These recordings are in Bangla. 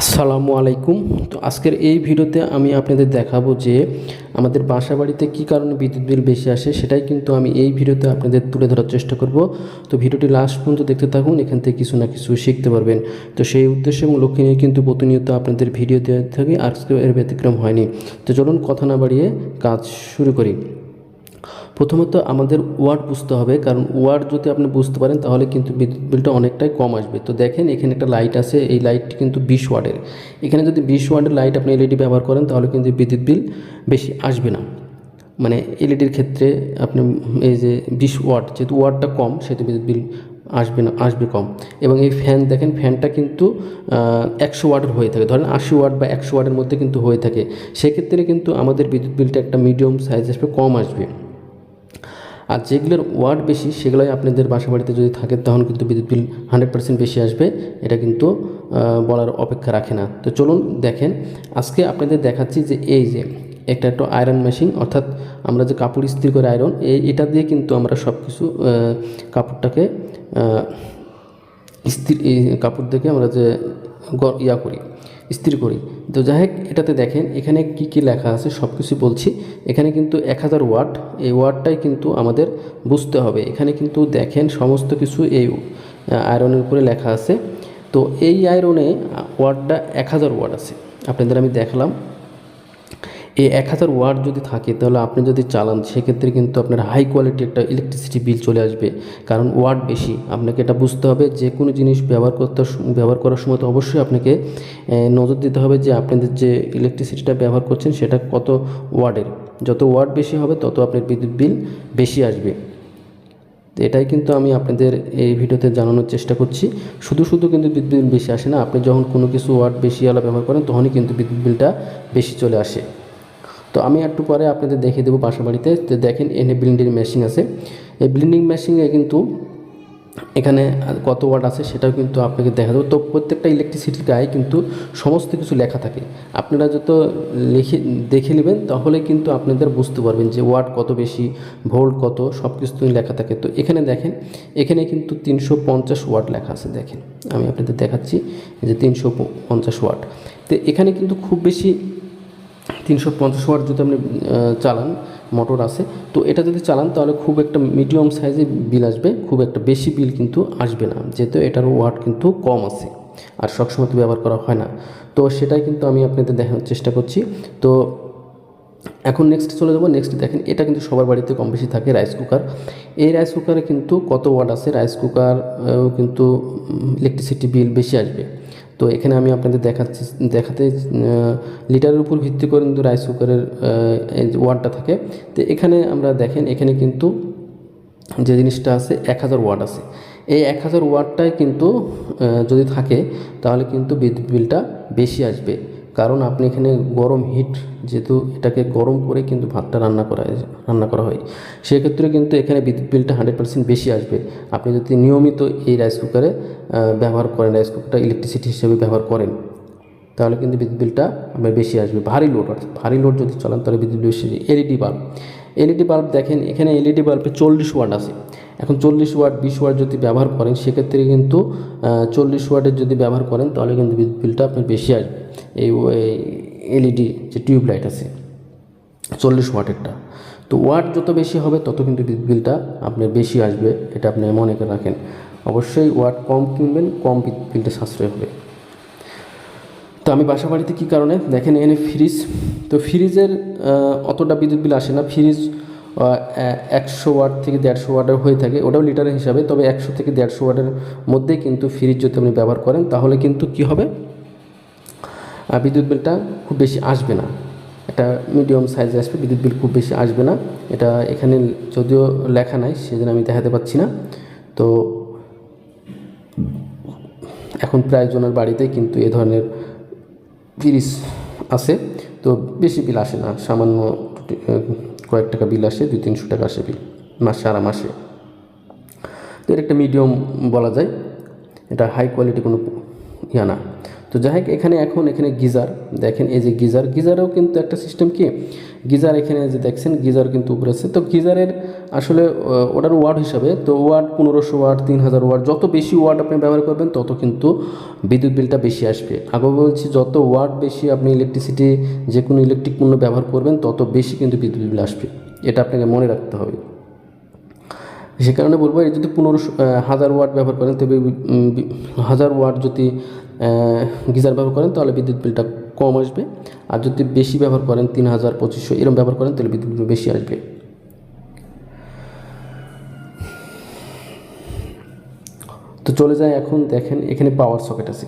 আসসালামু আলাইকুম। তো আজকের এই ভিডিওতে আমি আপনাদের দেখাবো যে আমাদের বাসা বাড়িতে কী কারণে বিদ্যুৎ বিল বেশি আসে সেটাই কিন্তু আমি এই ভিডিওতে আপনাদের তুলে ধরার চেষ্টা করব। তো ভিডিওটি লাস্ট পর্যন্ত দেখতে থাকুন, এখান থেকে কিছু না কিছু শিখতে পারবেন। তো সেই উদ্দেশ্যে এবং লক্ষ্য নিয়ে কিন্তু প্রতিনিয়ত আপনাদের ভিডিও দেওয়া থাকে আজকে এর ব্যতিক্রম হয়নি। তো চলুন কথা না বাড়িয়ে কাজ শুরু করি। প্রথমত আমাদের ওয়ার্ড বুঝতে হবে, কারণ ওয়ার্ড যদি আপনি বুঝতে পারেন, তাহলে কিন্তু বিদ্যুৎ বিলটা অনেকটাই কম আসবে। তো দেখেন, এখানে একটা লাইট আছে, এই লাইটটি কিন্তু বিশ ওয়ার্ডের। এখানে যদি বিশ ওয়ার্ডের লাইট আপনি এলইডি ব্যবহার করেন, তাহলে কিন্তু বিদ্যুৎ বিল বেশি আসবে না। মানে এলইডির ক্ষেত্রে আপনি এই যে বিশ ওয়াট যেহেতু ওয়াটটা কম, সেহেতু বিদ্যুৎ বিল আসবে না, আসবে কম। এবং এই ফ্যান, দেখেন, ফ্যানটা কিন্তু একশো ওয়াটের হয়ে থাকে। ধরেন আশি ওয়াট বা একশো ওয়াটের মধ্যে কিন্তু হয়ে থাকে। সেক্ষেত্রে কিন্তু আমাদের বিদ্যুৎ বিলটা একটা মিডিয়াম সাইজ আসবে, কম আসবে। আর যেগুলোর ওয়াট বেশি, সেগুলোই আপনাদের বাসা বাড়িতে যদি থাকে, তখন কিন্তু বিদ্যুৎ বিল হান্ড্রেড পার্সেন্ট বেশি আসবে। এটা কিন্তু বলার অপেক্ষা রাখে না। তো চলুন দেখেন, আজকে আপনাদের দেখাচ্ছি যে এই যে একটা একটা আয়রন মেশিন অর্থাৎ আমরা যে কাপড় ইস্ত্রি করে আয়রন এই এটা দিয়ে কিন্তু আমরা সব কিছু কাপড়টাকে ইস্ত্রি কাপড় থেকে আমরা যে ইয়া করি, ইস্ত্রি করি। তো যাই হোক, এটাতে দেখেন, এখানে কি কি লেখা আছে সব কিছু বলছি। এখানে কিন্তু এক হাজার ওয়াট, এই ওয়াটটাই কিন্তু আমাদের বুঝতে হবে। এখানে কিন্তু দেখেন সমস্ত কিছু এই আয়রনের উপরে লেখা আছে। তো এই আয়রনে ওয়াটটা এক হাজার ওয়াট আছে। আপনাদের আমি দেখালাম। এই এক হাজার ওয়াট যদি থাকে, তাহলে আপনি যদি চালান, সেক্ষেত্রে কিন্তু আপনার হাই কোয়ালিটি একটা ইলেকট্রিসিটি বিল চলে আসবে। কারণ ওয়াট বেশি, আপনাকে এটা বুঝতে হবে যে কোনো জিনিস ব্যবহার করতে ব্যবহার করার সময় তো অবশ্যই আপনাকে নজর দিতে হবে যে আপনাদের যে ইলেকট্রিসিটিটা ব্যবহার করছেন, সেটা কত ওয়ার্ডের যত ওয়াট বেশি হবে, তত আপনার বিদ্যুৎ বিল বেশি আসবে। এটাই কিন্তু আমি আপনাদের এই ভিডিওতে জানানোর চেষ্টা করছি। শুধু শুধু কিন্তু বিদ্যুৎ বিল বেশি আসে না, আপনি যখন কোনো কিছু ওয়াট বেশি আলা ব্যবহার করেন, তখনই কিন্তু বিদ্যুৎ বিলটা বেশি চলে আসে। তো আমি একটু পরে আপনাদের দেখিয়ে দেবো বাসা বাড়িতে। তো দেখেন এনে ব্লিন্ডিং মেশিন আছে। এই ব্লিন্ডিং মেশিনে কিন্তু এখানে কত ওয়াট আছে সেটাও কিন্তু আপনাকে দেখা দেবো। তো প্রত্যেকটা ইলেকট্রিসিটির গায়ে কিন্তু সমস্ত কিছু লেখা থাকে। আপনারা যত লিখে, দেখে নেবেন, তাহলে কিন্তু আপনাদের বুঝতে পারবেন যে ওয়াট কত বেশি ভোল্ট কত সব কিছু লেখা থাকে। তো এখানে দেখেন, এখানে কিন্তু তিনশো পঞ্চাশ ওয়াট লেখা আছে, দেখেন। আমি আপনাদের দেখাচ্ছি যে তিনশো পঞ্চাশ ওয়াট তো এখানে কিন্তু খুব বেশি তিনশো পঞ্চাশ ওয়াট যদি আপনি চালান, মোটর আছে, তো এটা যদি চালান তাহলে খুব একটা মিডিয়াম সাইজে বিল আসবে, খুব একটা বেশি বিল কিন্তু আসবে না, যেহেতু এটার ওয়াট কিন্তু কম আছে, আর সবসময় তো ব্যবহার করা হয় না। তো সেটাই কিন্তু আমি আপনাদের দেখানোর চেষ্টা করছি। তো এখন নেক্সট চলে যাব নেক্সট দেখেন, এটা কিন্তু সবার বাড়িতে কম বেশি থাকে রাইস কুকার এই রাইস কুকারে কিন্তু কত ওয়াট আছে? রাইস কুকার কিন্তু ইলেকট্রিসিটি বিল বেশি আসবে। তো এখানে আমি আপনাদের দেখাচ্ছি, দেখাতে লিটারের উপর ভিত্তি করে কিন্তু রাইস কুকারের ওয়াটটা থাকে। তো এখানে আমরা দেখেন, এখানে কিন্তু যে জিনিসটা আছে, এক হাজার ওয়াট আছে। এই এক হাজার ওয়াটটাই কিন্তু যদি থাকে, তাহলে কিন্তু বিদ্যুৎ বিলটা বেশি আসবে। কারণ আপনি এখানে গরম হিট যেহেতু এটাকে গরম করে কিন্তু ভাতটা রান্না করা রান্না করা হয়। সেক্ষেত্রে কিন্তু এখানে বিদ্যুৎ বিলটা হান্ড্রেড পার্সেন্ট বেশি আসবে। আপনি যদি নিয়মিত এই রাইস কুকারে ব্যবহার করেন রাইস কুকারটা ইলেকট্রিসিটি হিসেবে ব্যবহার করেন, তাহলে কিন্তু বিদ্যুৎ বিলটা আপনার বেশি আসবে। ভারী লোড অর্থাৎ ভারী লোড যদি চালান, তাহলে বিদ্যুৎ বেশি এলইডি বাল্ব এলইডি বাল্ব দেখেন, এখানে এলইডি বাল্বে চল্লিশ ওয়াট আছে। এখন চল্লিশ ওয়াট, বিশ ওয়াট যদি ব্যবহার করেন, সেক্ষেত্রে কিন্তু চল্লিশ ওয়াটের যদি ব্যবহার করেন, তাহলে কিন্তু বিদ্যুৎ বিলটা আপনার বেশি আসবে। এই এলইডি যে টিউবলাইট আছে, চল্লিশ ওয়াটেরটা। তো ওয়াট যত বেশি হবে, তত কিন্তু বিদ্যুৎ বিলটা আপনার বেশি আসবে, এটা আপনি মনে করে রাখেন। অবশ্যই ওয়াট কম কিনবেন, কম বিদ্যুৎ বিলটা সাশ্রয় হবে। তো আমি বাসা বাড়িতে কী কারণে? দেখেন এনে ফ্রিজ তো ফ্রিজের অতটা বিদ্যুৎ বিল আসে না। ফ্রিজ একশো ওয়াট থেকে দেড়শো ওয়াটের হয়ে থাকে, ওটাও লিটারের হিসাবে, তবে একশো থেকে দেড়শো ওয়াটের মধ্যেই কিন্তু ফ্রিজ যদি আপনি ব্যবহার করেন, তাহলে কিন্তু কি হবে? বিদ্যুৎ বিলটা খুব বেশি আসবে না। এটা মিডিয়াম সাইজে আসবে, বিদ্যুৎ বিল খুব বেশি আসবে না। এটা এখানে যদিও লেখা নাই, সেজন্য আমি দেখাতে পাচ্ছি না। তো এখন প্রায় জনের বাড়িতেই কিন্তু এ ধরনের ফ্রিজ আছে। তো বেশি বিল আসে না, সামান্য কয়েক টাকা বিল আসে, দুই তিনশো টাকা আসে বিল, মাসে, সারা মাসে। তো এর একটা মিডিয়াম বলা যায়। এটা হাই কোয়ালিটি কোনো ইয়া না। তো যাই হোক এখানে এখন, এখানে গিজার, দেখেন এই যে গিজার, গিজারেও কিন্তু একটা সিস্টেম কি? গিজার এখানে যে দেখছেন, গিজার কিন্তু উপরে আছে। তো গিজারের আসলে ওটার ওয়ার্ড হিসাবে, তো ওয়ার্ড পনেরোশো ওয়ার্ড তিন হাজার ওয়ার্ড যত বেশি ওয়ার্ড আপনি ব্যবহার করবেন, তত কিন্তু বিদ্যুৎ বিলটা বেশি আসবে। আগে বলছি, যত ওয়ার্ড বেশি আপনি ইলেকট্রিসিটি যে কোনো ইলেকট্রিক পণ্য ব্যবহার করবেন, তত বেশি কিন্তু বিদ্যুৎ বিল আসবে। এটা আপনাকে মনে রাখতে হবে। সে কারণে বলব যদি পনেরোশো হাজার ওয়াট ব্যবহার করেন, তবে হাজার ওয়াট যদি গিজার ব্যবহার করেন, তাহলে বিদ্যুৎ বিলটা কম আসবে। আর যদি বেশি ব্যবহার করেন, তিন হাজার পঁচিশশো এরকম ব্যবহার করেন, তাহলে বিদ্যুৎ বিল বেশি আসবে। তো চলে যায় এখন, দেখেন, এখানে পাওয়ার সকেট আছে।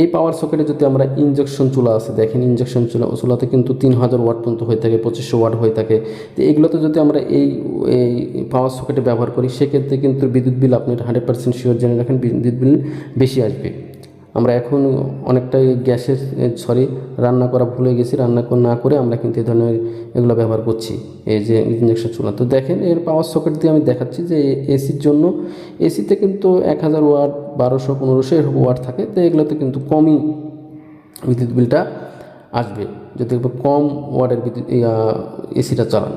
এই পাওয়ার সকেটে যদি আমরা ইনজেকশন চুলা আছে, দেখেন ইঞ্জেকশন চুলা চুলাতে কিন্তু তিন হাজার ওয়াট পর্যন্ত হয়ে থাকে, পঁচিশশো ওয়াট হয়ে থাকে। তো এগুলোতে যদি আমরা এই এই পাওয়ার সকেটে ব্যবহার করি, সেক্ষেত্রে কিন্তু বিদ্যুৎ বিল আপনি হান্ড্রেড পার্সেন্ট শিওর জেনে রাখেন, বিদ্যুৎ বিল বেশি আসবে। আমরা এখন অনেকটাই গ্যাসের সরি, রান্না করা ভুলে গেছি, রান্না না করে আমরা কিন্তু এই ধরনের এগুলো ব্যবহার করছি, এই যে ইঞ্জেকশন চুলা। তো দেখেন এর পাওয়ার সকেট দিয়ে আমি দেখাচ্ছি যে এসির জন্য এসিতে কিন্তু এক হাজার ওয়াট, বারোশো, পনেরোশো এরকম ওয়াট থাকে, তো এগুলোতে কিন্তু কমই বিদ্যুৎ বিলটা আসবে, যদি কম ওয়াটের বিদ্যুৎ এসিটা চালান।